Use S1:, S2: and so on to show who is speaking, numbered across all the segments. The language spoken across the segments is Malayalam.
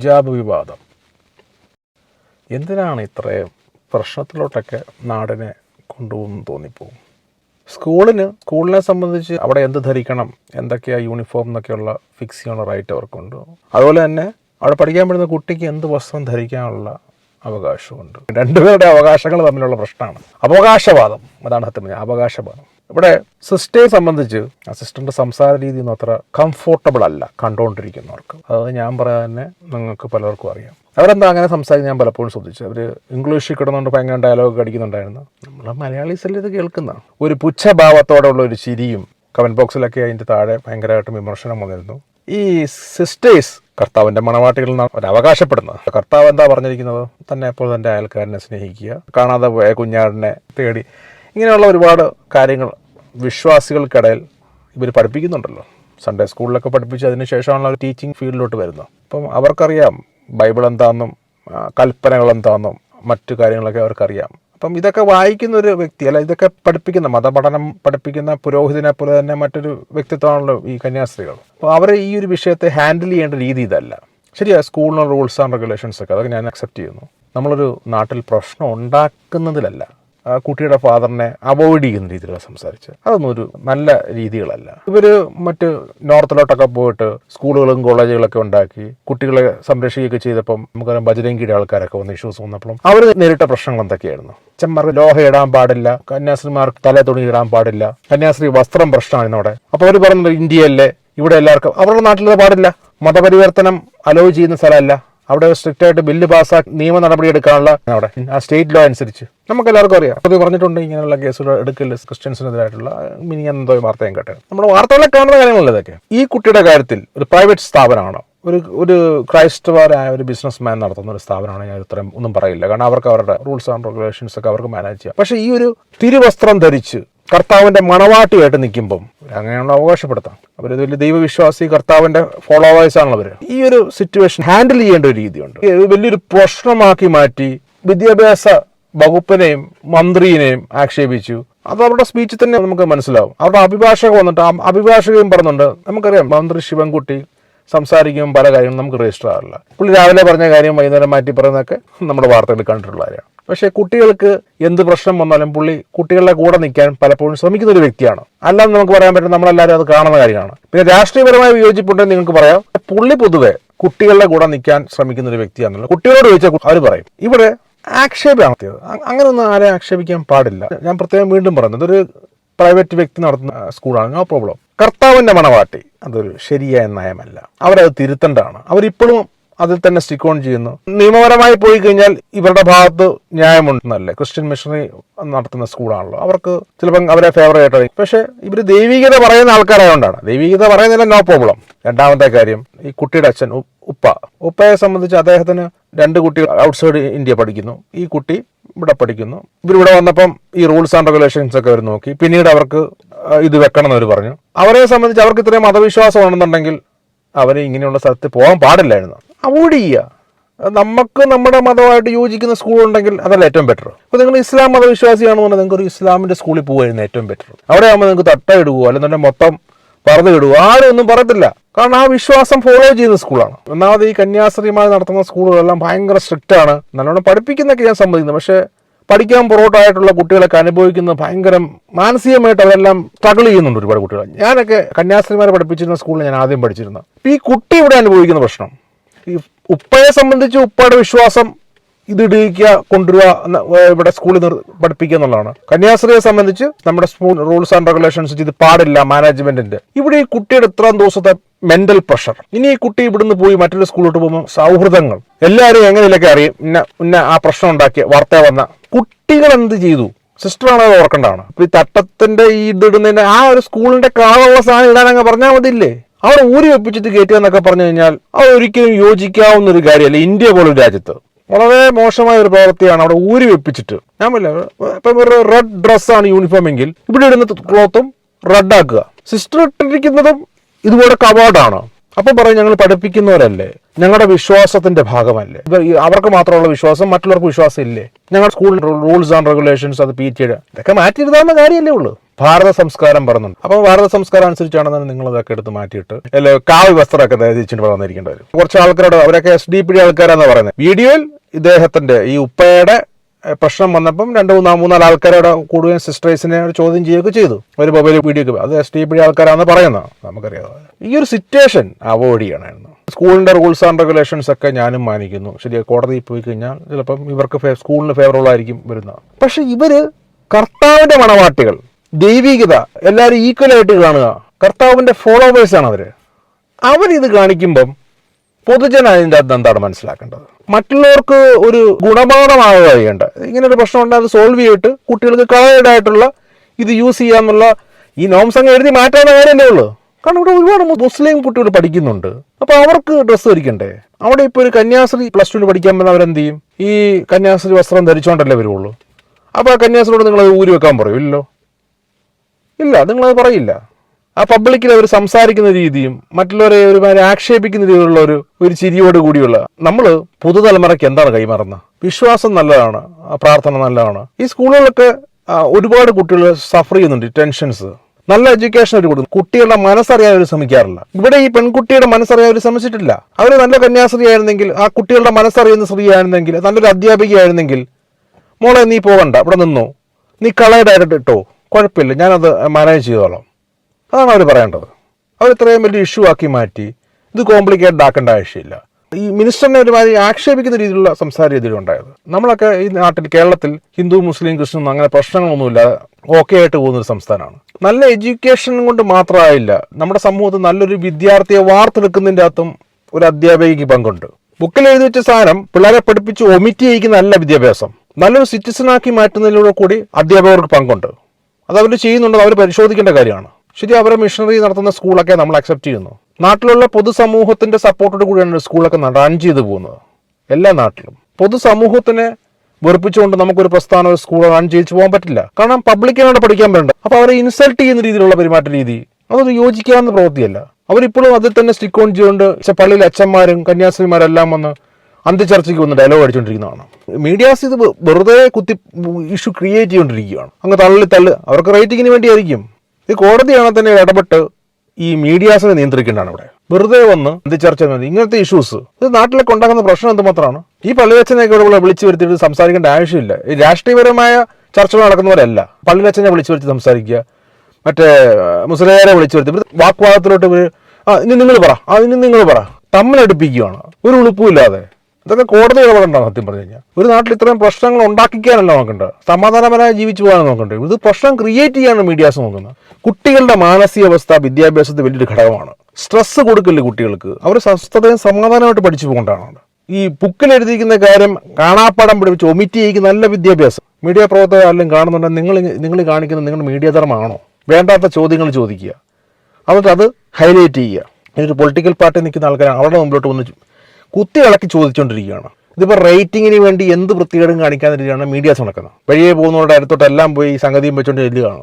S1: ഹിജാബ് വിവാദം. എന്തിനാണ് ഇത്രയും പ്രശ്നത്തിലോട്ടൊക്കെ നാടിനെ കൊണ്ടുപോകുമെന്ന് തോന്നിപ്പോകും സ്കൂളിന് സ്കൂളിനെ സംബന്ധിച്ച് അവിടെ എന്ത് ധരിക്കണം എന്തൊക്കെയാണ് യൂണിഫോം എന്നൊക്കെയുള്ള ഫിക്സ് ചെയ്യാനുള്ള റൈറ്റ് അവർക്കുണ്ട്. അതുപോലെ തന്നെ അവിടെ പഠിക്കാൻ പറ്റുന്ന കുട്ടിക്ക് എന്ത് വസ്ത്രം ധരിക്കാനുള്ള അവകാശമുണ്ട്. രണ്ടുപേരുടെ അവകാശങ്ങൾ തമ്മിലുള്ള പ്രശ്നമാണ്. അവകാശവാദം. അതാണ് സത്യം അവകാശവാദം. ഇവിടെ സിസ്റ്റയെ സംബന്ധിച്ച് ആ സിസ്റ്ററിന്റെ സംസാര രീതി ഒന്നും അത്ര കംഫോർട്ടബിൾ അല്ല കണ്ടുകൊണ്ടിരിക്കുന്നവർക്ക് അത് ഞാൻ പറയാൻ തന്നെ നിങ്ങൾക്ക് പലർക്കും അറിയാം. അവരെന്താ അങ്ങനെ സംസാരിക്കാൻ ഞാൻ പലപ്പോഴും ശ്രദ്ധിച്ചു. അവർ ഇംഗ്ലീഷിൽ കിടന്നുകൊണ്ട് ഭയങ്കര ഡയലോഗ് അടിക്കുന്നുണ്ടായിരുന്നു. നമ്മൾ മലയാളീസല്ലേ ഇത് കേൾക്കുന്ന. ഒരു പുച്ഛഭാവത്തോടെയുള്ള ഒരു ചിരിയും കമന്റ് ബോക്സിലൊക്കെ അതിന്റെ താഴെ ഭയങ്കരമായിട്ട് വിമർശനം വന്നിരുന്നു. ഈ സിസ്റ്റേഴ്സ് കർത്താവിന്റെ മണവാട്ടികളിൽ നിന്നാണ് അവർ അവകാശപ്പെടുന്നത്. കർത്താവ് എന്താ പറഞ്ഞിരിക്കുന്നത്? തന്നെ എപ്പോൾ തന്റെ അയൽക്കാരനെ സ്നേഹിക്കുക കാണാതെ പോയ കുഞ്ഞാടിനെ തേടി. ഇങ്ങനെയുള്ള ഒരുപാട് കാര്യങ്ങൾ വിശ്വാസികൾക്കിടയിൽ ഇവർ പഠിപ്പിക്കുന്നുണ്ടല്ലോ. സൺഡേ സ്കൂളിലൊക്കെ പഠിപ്പിച്ച് അതിന് ശേഷമാണല്ലോ ടീച്ചിങ് ഫീൽഡിലോട്ട് വരുന്നത്. അപ്പം അവർക്കറിയാം ബൈബിൾ എന്താണെന്നും കൽപ്പനകൾ എന്താണെന്നും മറ്റു കാര്യങ്ങളൊക്കെ അവർക്കറിയാം. അപ്പം ഇതൊക്കെ വായിക്കുന്ന ഒരു വ്യക്തി അല്ല ഇതൊക്കെ പഠിപ്പിക്കുന്ന മതപഠനം പഠിപ്പിക്കുന്ന പുരോഹിതനെ പോലെ തന്നെ മറ്റൊരു വ്യക്തിത്വമാണല്ലോ ഈ കന്യാസ്ത്രീകൾ. അപ്പോൾ അവർ ഈ ഒരു വിഷയത്തെ ഹാൻഡിൽ ചെയ്യേണ്ട രീതി ഇതല്ല. ശരിയാ സ്കൂളിനുള്ള റൂൾസ് ആൻഡ് റെഗുലേഷൻസ് ഒക്കെ അതൊക്കെ ഞാൻ അക്സെപ്റ്റ് ചെയ്യുന്നു. നമ്മളൊരു നാട്ടിൽ പ്രശ്നം ഉണ്ടാക്കുന്നതിലല്ല. കുട്ടിയുടെ ഫാദറിനെ അവോയ്ഡ് ചെയ്യുന്ന രീതിയിലാണ് സംസാരിച്ച്. അതൊന്നും ഒരു നല്ല രീതികളല്ല. ഇവർ മറ്റ് നോർത്തിലോട്ടൊക്കെ പോയിട്ട് സ്കൂളുകളും കോളേജുകളൊക്കെ ഉണ്ടാക്കി കുട്ടികളെ സംരക്ഷിക്കുകയൊക്കെ ചെയ്തപ്പം നമുക്കറിയാം ബജരംഗിയുടെ ആൾക്കാരൊക്കെ വന്ന് ഇഷ്യൂസ് വന്നപ്പോഴും അവർ നേരിട്ട പ്രശ്നങ്ങൾ എന്തൊക്കെയായിരുന്നു? ചെമ്മർക്ക് ലോഹ ഇടാൻ പാടില്ല കന്യാസ്ത്രീമാർക്ക് തല തുണി ഇടാൻ പാടില്ല കന്യാസ്ത്രീ വസ്ത്രം പ്രശ്നമാണ് ഇന്നോടെ അപ്പോൾ അവർ പറഞ്ഞത് ഇന്ത്യയല്ലേ ഇവിടെ എല്ലാവർക്കും അവരുടെ നാട്ടിലത് പാടില്ല. മതപരിവർത്തനം അലോ ചെയ്യുന്ന സ്ഥലമല്ല. അവിടെ സ്ട്രിക്റ്റ് ആയിട്ട് ബില്ല് പാസ്സാക്കി നിയമ നടപടി എടുക്കാനുള്ള അവിടെ. ആ സ്റ്റേറ്റ് ലോ അനുസരിച്ച്. നമുക്ക് എല്ലാവർക്കും അറിയാം അത് പറഞ്ഞിട്ടുണ്ട് ഇങ്ങനെയുള്ള കേസുകൾ എടുക്കില്ല ക്രിസ്ത്യൻസിനെതിരായിട്ടുള്ള മിനി എന്തോ വാർത്ത ഞാൻ നമ്മൾ നമ്മുടെ വാർത്തകളിൽ കാണുന്ന കാര്യങ്ങളല്ല ഇതൊക്കെ? ഈ കുട്ടിയുടെ കാര്യത്തിൽ ഒരു പ്രൈവറ്റ് സ്ഥാപനമാണോ? ഒരു ഒരു ക്രൈസ്തവരായ ഒരു ബിസിനസ് മാൻ നടത്തുന്ന ഒരു സ്ഥാപനമാണ്? ഞാൻ ഇത്രയും ഒന്നും പറയില്ല. കാരണം അവർക്ക് അവരുടെ റൂൾസ് ആൻഡ് റെഗുലേഷൻസ് ഒക്കെ അവർക്ക് മാനേജ് ചെയ്യാം. പക്ഷേ ഈ ഒരു തിരുവസ്ത്രം ധരിച്ച് കർത്താവിന്റെ മണവാട്ടിയായിട്ട് നിൽക്കുമ്പം അങ്ങനെയുള്ള അവകാശപ്പെടുത്താം. അവർ വലിയ ദൈവവിശ്വാസി കർത്താവിന്റെ ഫോളോവേഴ്സാണ് അവർ ഈ ഒരു സിറ്റുവേഷൻ ഹാൻഡിൽ ചെയ്യേണ്ട ഒരു രീതിയുണ്ട്. വലിയൊരു പ്രശ്നമാക്കി മാറ്റി വിദ്യാഭ്യാസ വകുപ്പിനെയും മന്ത്രിയെയും ആക്ഷേപിച്ചു. അത് അവരുടെ സ്പീച്ചിൽ തന്നെ നമുക്ക് മനസ്സിലാവും. അവരുടെ അഭിഭാഷക വന്നിട്ട് അഭിഭാഷകയും പറഞ്ഞുണ്ട് നമുക്കറിയാം മന്ത്രി ശിവൻകുട്ടി സംസാരിക്കുമ്പോൾ പല കാര്യങ്ങളും നമുക്ക് രജിസ്റ്റർ ആവില്ല പുള്ളി രാവിലെ പറഞ്ഞ കാര്യം വൈകുന്നേരം മാറ്റി പറയുന്നതൊക്കെ നമ്മുടെ വാർത്തകൾ കണ്ടിട്ടുള്ള കാര്യമാണ്. പക്ഷേ കുട്ടികൾക്ക് എന്ത് പ്രശ്നം വന്നാലും പുള്ളി കുട്ടികളുടെ കൂടെ നിൽക്കാൻ പലപ്പോഴും ശ്രമിക്കുന്ന ഒരു വ്യക്തിയാണ്. അല്ലാതെ നമുക്ക് പറയാൻ പറ്റും നമ്മളെല്ലാവരും അത് കാണുന്ന കാര്യമാണ്. പിന്നെ രാഷ്ട്രീയപരമായ വിയോജിപ്പുണ്ടെന്ന് നിങ്ങൾക്ക് പറയാം. പുള്ളി പൊതുവെ കുട്ടികളുടെ കൂടെ നിൽക്കാൻ ശ്രമിക്കുന്ന ഒരു വ്യക്തിയാണല്ലോ കുട്ടികളോട് ചോദിച്ചാൽ അവർ പറയും. ഇവിടെ ആക്ഷേപമാണ് അങ്ങനെയൊന്നും ആരെ ആക്ഷേപിക്കാൻ പാടില്ല. ഞാൻ പ്രത്യേകം വീണ്ടും പറയുന്നത് ഇതൊരു പ്രൈവറ്റ് വ്യക്തി നടത്തുന്ന സ്കൂളാണ്. No problem. കർത്താവിന്റെ മണവാട്ടി അതൊരു ശരിയായ നയമല്ല. അവരത് തിരുത്തേണ്ടതാണ്. അവരിപ്പോഴും അതിൽ തന്നെ സ്റ്റിക്ക് ഓൺ ചെയ്യുന്നു. നിയമപരമായി പോയി കഴിഞ്ഞാൽ ഇവരുടെ ഭാഗത്ത് ന്യായമുണ്ടെന്നല്ലേ? ക്രിസ്ത്യൻ മിഷണറി നടത്തുന്ന സ്കൂളാണല്ലോ അവർക്ക് ചിലപ്പം അവരെ ഫേവർ ആയിട്ടായിരിക്കും. പക്ഷേ ഇവർ ദൈവികത പറയുന്ന ആൾക്കാരായതുകൊണ്ടാണ് ദൈവികത പറയുന്നില്ല നോ പ്രോബ്ലം രണ്ടാമത്തെ കാര്യം ഈ കുട്ടിയുടെ അച്ഛൻ ഉപ്പ. ഉപ്പയെ സംബന്ധിച്ച് അദ്ദേഹത്തിന് രണ്ട് കുട്ടികൾ ഔട്ട്സൈഡ് ഇന്ത്യ പഠിക്കുന്നു. ഈ കുട്ടി ഇവിടെ പഠിക്കുന്നു. ഇവരിവിടെ വന്നപ്പം ഈ റൂൾസ് ആൻഡ് റെഗുലേഷൻസ് ഒക്കെ അവർ നോക്കി. പിന്നീട് അവർക്ക് ഇത് വെക്കണം എന്ന് അവർ പറഞ്ഞു. അവരെ സംബന്ധിച്ച് അവർക്ക് ഇത്രയും മതവിശ്വാസം ഉണ്ടെന്നുണ്ടെങ്കിൽ അവർ ഇങ്ങനെയുള്ള സ്ഥലത്ത് പോകാൻ പാടില്ലായിരുന്നു. അവോയ്ഡ് ചെയ്യുക. നമുക്ക് നമ്മുടെ മതമായിട്ട് യോജിക്കുന്ന സ്കൂൾ ഉണ്ടെങ്കിൽ അതല്ല ഏറ്റവും ബെറ്റർ അപ്പോൾ നിങ്ങൾ ഇസ്ലാം മതവിശ്വാസിയാണെന്നുണ്ടെങ്കിൽ നിങ്ങൾക്ക് ഒരു ഇസ്ലാമിന്റെ സ്കൂളിൽ പോകുമായിരുന്നു ഏറ്റവും ബെറ്റർ അവിടെ ആകുമ്പോൾ നിങ്ങൾക്ക് തട്ട ഇടുകയോ അല്ലെന്നുണ്ടെങ്കിൽ മൊത്തം പറഞ്ഞു ഇടുകയോ ആരും ഒന്നും പറയത്തില്ല. കാരണം ആ വിശ്വാസം ഫോളോ ചെയ്യുന്ന സ്കൂളാണ് ഒന്നാമത് ഈ കന്യാസ്ത്രീമാർ നടത്തുന്ന സ്കൂളുകളെല്ലാം ഭയങ്കര സ്ട്രിക്റ്റ് ആണ്. നല്ലോണം പഠിപ്പിക്കുന്നൊക്കെ ഞാൻ സമ്മതിക്കുന്നു. പക്ഷേ പഠിക്കാൻ പുറകോട്ടായിട്ടുള്ള കുട്ടികളൊക്കെ അനുഭവിക്കുന്നത് ഭയങ്കര മാനസികമായിട്ട് അവരെല്ലാം സ്ട്രഗിൾ ചെയ്യുന്നുണ്ട് ഒരുപാട് കുട്ടികൾ. ഞാനൊക്കെ കന്യാസ്ത്രീമാരെ പഠിപ്പിച്ചിരുന്ന സ്കൂളിൽ ഞാൻ ആദ്യം പഠിച്ചിരുന്നത്. ഈ കുട്ടി ഇവിടെ അനുഭവിക്കുന്ന പ്രശ്നം. ഈ ഉപ്പയെ സംബന്ധിച്ച് ഉപ്പയുടെ വിശ്വാസം ഇത് ഇടിയിക്കുക കൊണ്ടുവരിക ഇവിടെ സ്കൂളിൽ പഠിപ്പിക്കുക എന്നുള്ളതാണ്. കന്യാസ്ത്രീയെ സംബന്ധിച്ച് നമ്മുടെ സ്കൂൾ റൂൾസ് ആൻഡ് റെഗുലേഷൻസ് ഇത് പാടില്ല മാനേജ്മെന്റിന്റെ ഇവിടെ ഈ കുട്ടിയുടെ ഇത്രയും ദിവസത്തെ മെന്റൽ പ്രഷർ ഇനി ഈ കുട്ടി ഇവിടുന്ന് പോയി മറ്റൊരു സ്കൂളിലോട്ട് പോകുമ്പോൾ സൗഹൃദങ്ങൾ. എല്ലാവരും എങ്ങനെയൊക്കെ അറിയും. ഇന്ന ഇന്ന ആ പ്രശ്നം ഉണ്ടാക്കിയ വാർത്ത വന്ന കുട്ടികൾ എന്ത് ചെയ്തു? സിസ്റ്ററാണ് അത് ഓർക്കേണ്ടതാണ്? അപ്പൊ ഈ തട്ടത്തിന്റെ ഈ ഇതിടുന്നതിന്റെ ആ ഒരു സ്കൂളിന്റെ കാളുള്ള സാധനം ഇടാനങ്ങ് പറഞ്ഞാൽ മതിയില്ലേ? അവിടെ ഊരി വെപ്പിച്ചിട്ട് കയറ്റുക എന്നൊക്കെ പറഞ്ഞു കഴിഞ്ഞാൽ അത് ഒരിക്കലും യോജിക്കാവുന്ന ഒരു കാര്യമല്ല. ഇന്ത്യ പോലൊരു രാജ്യത്ത്. വളരെ മോശമായ ഒരു പ്രവൃത്തിയാണ് അവിടെ ഊരി വെപ്പിച്ചിട്ട്. ഞാൻ പറയില്ല ഇപ്പം ഒരു റെഡ് ഡ്രസ്സാണ് യൂണിഫോം എങ്കിൽ ഇവിടെ ഇടുന്ന ക്ലോത്തും റെഡ് ആക്കുക. സിസ്റ്റർ ഇട്ടിരിക്കുന്നതും ഇതുപോലെ കവാർഡാണ് അപ്പൊ പറയും ഞങ്ങൾ പഠിപ്പിക്കുന്നവരല്ലേ? ഞങ്ങളുടെ വിശ്വാസത്തിന്റെ ഭാഗമല്ലേ? അവർക്ക് മാത്രമുള്ള വിശ്വാസം മറ്റുള്ളവർക്ക് വിശ്വാസം ഇല്ലേ? ഞങ്ങളുടെ സ്കൂൾ റൂൾസ് ആൻഡ് റെഗുലേഷൻസ് അത് പി ടിയുടെ ഇതൊക്കെ മാറ്റിയിരുതാവുന്ന കാര്യമല്ലേ ഉള്ളൂ. ഭാരത സംസ്കാരം പറഞ്ഞുണ്ട്. അപ്പൊ ഭാരത സംസ്കാരം അനുസരിച്ചാണെന്നാണ് നിങ്ങൾ ഇതൊക്കെ എടുത്ത് മാറ്റിയിട്ട് അല്ലെ കാവ്യ വസ്ത്രമൊക്കെ ധരിച്ചിട്ട് വന്നിരിക്കേണ്ടി വരും. കുറച്ച് ആൾക്കാരോട് അവരൊക്കെ എസ് ഡി പി ഡി ആൾക്കാരാന്ന് പറയുന്നത് വീഡിയോയിൽ ഇദ്ദേഹത്തിന്റെ ഈ ഉപ്പയുടെ പ്രശ്നം വന്നപ്പം രണ്ട് മൂന്നാ മൂന്നാൽ ആൾക്കാരോട് കൂടുതൽ സിസ്റ്റേഴ്സിനെ ചോദ്യം ചെയ്യുകയൊക്കെ ചെയ്തു. ഒരു മൊബൈൽ വീഡിയോ അത് എസ് ടി പി ആൾക്കാരാണെന്ന് പറയുന്നത് നമുക്കറിയാം. ഈ ഒരു സിറ്റുവേഷൻ അവോയ്ഡ് ചെയ്യണമായിരുന്നു. സ്കൂളിന്റെ റൂൾസ് ആൻഡ് റെഗുലേഷൻസ് ഒക്കെ ഞാനും മാനിക്കുന്നു. ശരി കോടതിയിൽ പോയി കഴിഞ്ഞാൽ ചിലപ്പം ഇവർക്ക് സ്കൂളിന് ഫേവറബിൾ ആയിരിക്കും വരുന്നത് പക്ഷെ ഇവർ കർത്താവിന്റെ മണവാട്ടികൾ ദൈവികത എല്ലാവരും ഈക്വലായിട്ട് കാണുക. കർത്താവിന്റെ ഫോളോവേഴ്സ് ആണ് അവർ. അവരിത് കാണിക്കുമ്പം പൊതുജന അതിന്റെ അകത്ത് എന്താണ് മനസ്സിലാക്കേണ്ടത്? മറ്റുള്ളവർക്ക് ഒരു ഗുണപാഠമാവുക ചെയ്യേണ്ട ഇങ്ങനെ ഒരു പ്രശ്നം ഉണ്ടെങ്കിൽ അത് സോൾവ് ചെയ്തിട്ട് കുട്ടികൾക്ക് കളേർഡ് ആയിട്ടുള്ള ഇത് യൂസ് ചെയ്യാമെന്നുള്ള ഈ നോംസ് അങ്ങ് എഴുതി മാറ്റാവുന്ന കാര്യമല്ലേ ഉള്ളൂ. കാരണം ഇവിടെ ഒരുപാട് മുസ്ലിം കുട്ടികൾ പഠിക്കുന്നുണ്ട്. അപ്പോൾ അവർക്ക് ഡ്രസ്സ് ധരിക്കണ്ടേ? അവിടെ ഇപ്പോൾ ഒരു കന്യാസ്ത്രീ പ്ലസ് ടുവിന് പഠിക്കാൻ വന്ന അവരെന്ത് ചെയ്യും ഈ കന്യാസ്ത്രീ വസ്ത്രം ധരിച്ചുകൊണ്ടല്ലേ വരുള്ളൂ. അപ്പോൾ ആ കന്യാസ്ത്രീയോട് നിങ്ങൾ ഊരി വെക്കാൻ പറയും? ഇല്ലല്ലോ ഇല്ല നിങ്ങളത് പറയില്ല. ആ പബ്ലിക്കിൽ അവർ സംസാരിക്കുന്ന രീതിയും മറ്റുള്ളവരെ ഒരുമാതിരി ആക്ഷേപിക്കുന്ന രീതിയിലുള്ള ഒരു ഒരു ചിരിയോട് കൂടിയുള്ള നമ്മൾ പുതുതലമുറയ്ക്ക് എന്താണ് കൈമാറുന്നത്? വിശ്വാസം നല്ലതാണ് പ്രാർത്ഥന നല്ലതാണ്. ഈ സ്കൂളുകളൊക്കെ ഒരുപാട് കുട്ടികൾ സഫർ ചെയ്യുന്നുണ്ട് ടെൻഷൻസ് നല്ല എഡ്യൂക്കേഷൻ അവർ കൊടുക്കും കുട്ടികളുടെ മനസ്സറിയാൻ അവർ ശ്രമിക്കാറില്ല. ഇവിടെ ഈ പെൺകുട്ടിയുടെ മനസ്സറിയാൻ അവർ ശ്രമിച്ചിട്ടില്ല. അവർ നല്ല കന്യാസ്ത്രീ ആയിരുന്നെങ്കിൽ ആ കുട്ടികളുടെ മനസ്സറിയുന്ന സ്ത്രീ ആയിരുന്നെങ്കിൽ നല്ലൊരു അധ്യാപികയായിരുന്നെങ്കിൽ മോളെ നീ പോകണ്ട ഇവിടെ നിന്നോ. നീ കളയുടെ ഇട്ടോ. കുഴപ്പമില്ല ഞാനത് മാനേജ് ചെയ്തോളാം. അതാണ് അവർ പറയേണ്ടത്. അവർ ഇത്രയും വലിയ ഇഷ്യൂ ആക്കി മാറ്റി ഇത് കോംപ്ലിക്കേറ്റഡ് ആക്കേണ്ട ആവശ്യമില്ല. ഈ മിനിസ്റ്ററിനെ ഒരുമാതിരി ആക്ഷേപിക്കുന്ന രീതിയിലുള്ള സംസാര രീതിയിൽ ഉണ്ടായത്. നമ്മളൊക്കെ ഈ നാട്ടിൽ കേരളത്തിൽ ഹിന്ദു മുസ്ലിം ക്രിസ്ത്യൻ അങ്ങനെ പ്രശ്നങ്ങളൊന്നുമില്ല. ഓക്കെ ആയിട്ട് പോകുന്ന ഒരു സംസ്ഥാനമാണ്. നല്ല എഡ്യൂക്കേഷൻ കൊണ്ട് മാത്രമായില്ല നമ്മുടെ സമൂഹത്തിൽ നല്ലൊരു വിദ്യാർത്ഥിയെ വാർത്തെടുക്കുന്നതിന്റെ അകത്തും ഒരു അധ്യാപികയ്ക്ക് പങ്കുണ്ട്. ബുക്കിൽ എഴുതി വെച്ച സാധനം പിള്ളേരെ പഠിപ്പിച്ച് ഒമിറ്റ് ചെയ്യിക്കുന്ന നല്ല വിദ്യാഭ്യാസം. നല്ലൊരു സിറ്റിസണാക്കി മാറ്റുന്നതിലൂടെ കൂടി അധ്യാപകർക്ക് പങ്കുണ്ട്. അത് അവർ ചെയ്യുന്നുണ്ടെന്ന് അവർ പരിശോധിക്കേണ്ട കാര്യമാണ്. ശരി അവരെ മിഷണറി നടത്തുന്ന സ്കൂളൊക്കെ നമ്മൾ അക്സെപ്റ്റ് ചെയ്യുന്നു. നാട്ടിലുള്ള പൊതുസമൂഹത്തിന്റെ സപ്പോർട്ടോട് കൂടിയാണ് സ്കൂളൊക്കെ റൺ ചെയ്തു പോകുന്നത്. എല്ലാ നാട്ടിലും. പൊതുസമൂഹത്തിനെ വെറുപ്പിച്ചുകൊണ്ട് നമുക്കൊരു പ്രസ്ഥാനം ഒരു സ്കൂൾ റൺ ചെയ്യിച്ചു പോകാൻ പറ്റില്ല. കാരണം പബ്ലിക്കിനോട് പഠിക്കാൻ വേണ്ട അപ്പൊ അവരെ ഇൻസൾട്ട് ചെയ്യുന്ന രീതിയിലുള്ള പെരുമാറ്റ രീതി അതൊരു യോജിക്കാവുന്ന പ്രവൃത്തിയല്ല. അവരിപ്പോഴും അതിൽ തന്നെ സ്റ്റിക്ക് ഓൺ ചെയ്തുകൊണ്ട് പള്ളിയിലെ അച്ഛന്മാരും കന്യാസ്ത്രീമാരെല്ലാം വന്ന് അന്ത്യചർച്ചയ്ക്ക് വന്ന് ഡയലോഗ് അടിച്ചുകൊണ്ടിരിക്കുന്നതാണ് മീഡിയാസ് ഇത് വെറുതെ കുത്തി ഇഷ്യൂ ക്രിയേറ്റ് ചെയ്തുകൊണ്ടിരിക്കുകയാണ് അങ്ങ് തള്ളി തള്ളി അവർക്ക് റേറ്റിങ്ങിന് വേണ്ടിയായിരിക്കും. ഇത് കോടതിയാണ് തന്നെ ഇടപെട്ട് ഈ മീഡിയാസിനെ നിയന്ത്രിക്കേണ്ടതാണ് ഇവിടെ? വെറുതെ വന്ന് അന്ത്യചർച്ച മതി ഇങ്ങനത്തെ ഇഷ്യൂസ് ഇത് നാട്ടിലൊക്കെ ഉണ്ടാക്കുന്ന പ്രശ്നം എന്തുമാത്രമാണ്? ഈ പള്ളിയച്ഛനെയൊക്കെ ഇവിടെ വിളിച്ചു വരുത്തിയിട്ട് സംസാരിക്കേണ്ട ആവശ്യമില്ല. ഈ രാഷ്ട്രീയപരമായ ചർച്ചകൾ നടക്കുന്നവരല്ല. പള്ളിയച്ഛനെ വിളിച്ചു വരുത്തി സംസാരിക്കുക. മറ്റേ മുസ്ലിയാരെ വിളിച്ചു വരുത്തി. വാക്വാദത്തിലോട്ട് ഇവർ ആ ഇനി നിങ്ങൾ പറ. ആ ഇനി നിങ്ങൾ പറ. തമ്മിലടുപ്പിക്കുകയാണ്. ഒരു ഉളുപ്പുമില്ലാതെ ഇതൊക്കെ കോടതി ഇടപെടേണ്ട സത്യം പറഞ്ഞു കഴിഞ്ഞാൽ ഒരു നാട്ടിൽ ഇത്രയും പ്രശ്നങ്ങൾ ഉണ്ടാക്കിക്കാനല്ല നോക്കേണ്ടത് സമാധാനപരമായി ജീവിച്ചു പോകാൻ നോക്കേണ്ടത് ഇത് പ്രശ്നം ക്രിയേറ്റ് ചെയ്യാനാണ് മീഡിയാസ് നോക്കുന്നത്. കുട്ടികളുടെ മാനസികാവസ്ഥ വിദ്യാഭ്യാസത്തിൽ വലിയൊരു ഘടകമാണ്. സ്ട്രെസ് കൊടുക്കില്ല കുട്ടികൾക്ക്? അവർ സ്വസ്ഥതയും സമാധാനമായിട്ട് പഠിച്ചു പോകേണ്ടതാണ്. ഈ ബുക്കിൽ എഴുതിയിരിക്കുന്ന കാര്യം കാണാപ്പാടം പിടിപ്പിച്ച് ഒമിറ്റ് ചെയ്യിക്കുന്ന നല്ല വിദ്യാഭ്യാസം. മീഡിയ പ്രവർത്തകർ ആരെങ്കിലും കാണുന്നുണ്ടെങ്കിൽ നിങ്ങൾ നിങ്ങൾ കാണിക്കുന്ന നിങ്ങൾ മീഡിയ വേണ്ടാത്ത ചോദ്യങ്ങൾ ചോദിക്കുക. എന്നിട്ട് അത് ഹൈലൈറ്റ് ചെയ്യുക. ഒരു പൊളിറ്റിക്കൽ പാർട്ടി നിൽക്കുന്ന ആൾക്കാർ അവരുടെ മുമ്പിലോട്ട് വന്ന് കുത്തി ഇളക്കി ചോദിച്ചുകൊണ്ടിരിക്കുകയാണ് ഇതിപ്പോൾ റേറ്റിങ്ങിന് വേണ്ടി എന്ത് വൃത്തികേടും കാണിക്കാൻ രീതിയിലാണ് മീഡിയാസ് നടക്കുന്നത്? വഴിയെ പോകുന്നവരുടെ അടുത്തോട്ടെല്ലാം പോയി സംഗതിയും വെച്ചുകൊണ്ട് ചെല്ലുകയാണ്.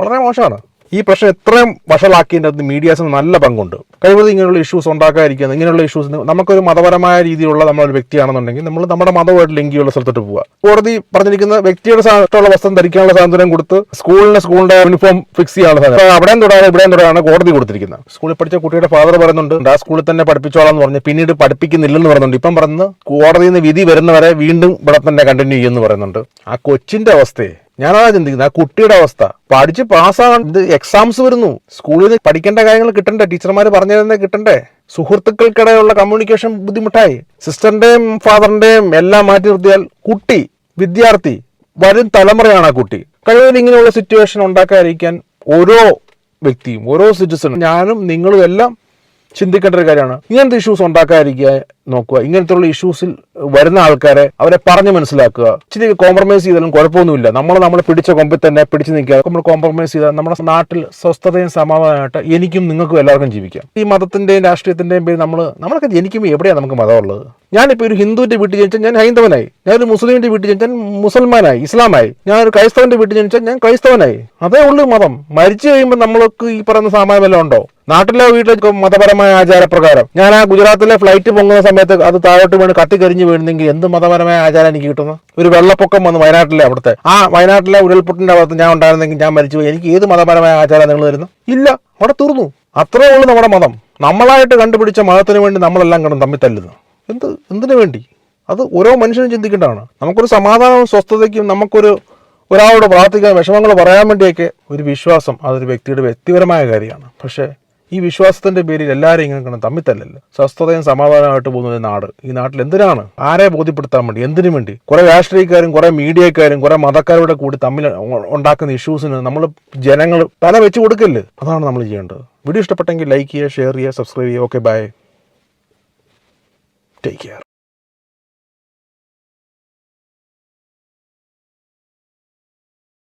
S1: വളരെ മോശമാണ്. ഈ പ്രശ്നം എത്രയും വഷളാക്കിയതിന്റെ മീഡിയാസിന് നല്ല പങ്കുണ്ട്. കഴിവതും ഇങ്ങനെയുള്ള ഇഷ്യൂസ് ഉണ്ടാക്കാതിരിക്കുന്നത് ഇങ്ങനെയുള്ള ഇഷ്യൂസ് നമുക്കൊരു മതപരമായ രീതിയിലുള്ള നമ്മളൊരു വ്യക്തിയാണെന്നുണ്ടെങ്കിൽ നമ്മൾ നമ്മുടെ മതമായിട്ട് ലിങ്ക് ചെയ്യുന്ന സ്ഥലത്തോട്ട് പോവുക. കോടതി പറഞ്ഞിരിക്കുന്ന വ്യക്തിയുടെ ഇഷ്ടമുള്ള വസ്ത്രം ധരിക്കാനുള്ള സ്വാതന്ത്ര്യം കൊടുത്ത് സ്കൂളിന് സ്കൂളിന്റെ യൂണിഫോം ഫിക്സ് ചെയ്യാനുള്ള സാധനം അവിടെയും തൊടാതെ ഇവിടെയും തൊടാണ് കോടതി കൊടുത്തിരിക്കുന്നത്. സ്കൂളിൽ പഠിച്ച കുട്ടിയുടെ ഫാദർ പറയുന്നുണ്ട് ആ സ്കൂളിൽ തന്നെ പഠിപ്പിച്ചോളാം എന്ന് പറഞ്ഞ് പിന്നീട് പഠിപ്പിക്കുന്നില്ലെന്ന് പറയുന്നുണ്ട്. ഇപ്പം പറഞ്ഞ് കോടതിയിൽ നിന്ന് വിധി വരുന്നവരെ വീണ്ടും ഇവിടെ തന്നെ കണ്ടിന്യൂ ചെയ്യുമെന്ന് പറയുന്നുണ്ട്. ആ കൊച്ചിന്റെ അവസ്ഥയെ ഞാനതാ ചിന്തിക്കുന്നത്. ആ കുട്ടിയുടെ അവസ്ഥ. പഠിച്ച് പാസ്സാകാൻ ഇത് എക്സാംസ് വരുന്നു. സ്കൂളിൽ നിന്ന് പഠിക്കേണ്ട കാര്യങ്ങൾ കിട്ടണ്ടേ? ടീച്ചർമാർ പറഞ്ഞു തന്നെ കിട്ടണ്ടേ? സുഹൃത്തുക്കൾക്കിടയിലുള്ള കമ്മ്യൂണിക്കേഷൻ ബുദ്ധിമുട്ടായി. സിസ്റ്ററിന്റെയും ഫാദറിന്റെയും എല്ലാം മാറ്റി നിർത്തിയാൽ കുട്ടി വിദ്യാർത്ഥി വരും തലമുറയാണ് ആ കുട്ടി. കഴിവതും ഇങ്ങനെയുള്ള സിറ്റുവേഷൻ ഉണ്ടാക്കാതിരിക്കാൻ ഓരോ വ്യക്തിയും ഓരോ സിറ്റിസണും ഞാനും നിങ്ങളും എല്ലാം ചിന്തിക്കേണ്ട ഒരു കാര്യമാണ്. ഇങ്ങനത്തെ ഇഷ്യൂസ് ഉണ്ടാക്കാതിരിക്കുക നോക്കുക. ഇങ്ങനത്തെയുള്ള ഇഷ്യൂസിൽ വരുന്ന ആൾക്കാരെ അവരെ പറഞ്ഞ് മനസ്സിലാക്കുക. ഇച്ചിരി കോംപ്രമൈസ് ചെയ്താലും കുഴപ്പമൊന്നുമില്ല. നമ്മൾ നമ്മൾ പിടിച്ച കൊമ്പിൽ തന്നെ പിടിച്ചു നിൽക്കുക. നമ്മൾ കോംപ്രമൈസ് ചെയ്താൽ നമ്മുടെ നാട്ടിൽ സ്വസ്ഥതയും സമാധാനമായിട്ട് എനിക്കും നിങ്ങൾക്കും എല്ലാവർക്കും ജീവിക്കാം. ഈ മതത്തിന്റെയും രാഷ്ട്രീയത്തിന്റെയും പേര് നമ്മൾ നമ്മളൊക്കെ ജനിക്കുമ്പോൾ എവിടെയാണ് നമുക്ക് മതമുള്ളത്? ഞാനിപ്പോൾ ഒരു ഹിന്ദുവിന്റെ വീട്ടിൽ ജനിച്ചാൽ ഞാൻ ഹൈന്ദവനായി. ഞാനൊരു മുസ്ലിമിന്റെ വീട്ടിൽ ജനിച്ചാൽ മുസൽമാനായി ഇസ്ലാമായി. ഞാനൊരു ക്രൈസ്തവന്റെ വീട്ടിൽ ജനിച്ചാൽ ഞാൻ ക്രൈസ്തവനായി. അതേ ഉള്ളൂ മതം. മരിച്ചു കഴിയുമ്പോൾ നമ്മൾക്ക് ഈ പറയുന്ന വല്ലതും ഉണ്ടോ? നാട്ടിലെ വീട്ടിലെ മതപരമായ ആചാരപ്രകാരം. ഞാൻ ആ ഗുജറാത്തിലെ ഫ്ലൈറ്റ് പൊങ്ങുന്ന സമയത്ത് അത് താഴോട്ട് വീണ് കത്തിക്കരിഞ്ഞ് വീണെങ്കിൽ എന്ത് മതപരമായ ആചാരം എനിക്ക് കിട്ടുന്നു? ഒരു വെള്ളപ്പൊക്കം വന്ന് വയനാട്ടിലെ അവിടുത്തെ. ആ വയനാട്ടിലെ ഉരുൾപൊട്ടിന്റെ ഭാഗത്ത് ഞാൻ ഉണ്ടായിരുന്നെങ്കിൽ ഞാൻ മരിച്ചു പോയി എനിക്ക് ഏത് മതപരമായ ആചാരം നിങ്ങൾ തരുന്നു? ഇല്ല. അവിടെ തീർന്നു. അത്രേ ഉള്ളൂ നമ്മുടെ മതം. നമ്മളായിട്ട് കണ്ടുപിടിച്ച മതത്തിന് വേണ്ടി നമ്മളെല്ലാം കിടന്ന് തമ്മിൽ തല്ലുന്നു. എന്ത് എന്തിനു വേണ്ടി? അത് ഓരോ മനുഷ്യനും ചിന്തിക്കേണ്ടതാണ്. നമുക്കൊരു സമാധാനവും സ്വസ്ഥതയ്ക്കും നമുക്കൊരു ഒരാളോട് പ്രാർത്ഥിക്കാൻ വിഷമങ്ങൾ പറയാൻ വേണ്ടിയൊക്കെ ഒരു വിശ്വാസം അതൊരു വ്യക്തിയുടെ വ്യക്തിപരമായ കാര്യമാണ്. പക്ഷേ ഈ വിശ്വാസത്തിന്റെ പേരിൽ എല്ലാവരും ഇങ്ങനെ കിടന്ന് തമ്മിത്തല്ലല്ലോ സ്വസ്ഥതയും സമാധാനമായിട്ട് പോകുന്ന ഒരു നാട്. ഈ നാട്ടിൽ എന്തിനാണ്? ആരെ ബോധ്യപ്പെടുത്താൻ വേണ്ടി? എന്തിനു വേണ്ടി? കുറെ രാഷ്ട്രീയക്കാരും കുറെ മീഡിയക്കാരും കുറെ മതക്കാരുടെ കൂടി തമ്മിൽ ഉണ്ടാക്കുന്ന ഇഷ്യൂസിന് നമ്മൾ ജനങ്ങൾ തല വെച്ച് കൊടുക്കല്ലേ? അതാണ് നമ്മൾ ചെയ്യേണ്ടത്. വീഡിയോ ഇഷ്ടപ്പെട്ടെങ്കിൽ ലൈക്ക് ചെയ്യുക ഷെയർ ചെയ്യുക സബ്സ്ക്രൈബ് ചെയ്യുക. Okay bye take care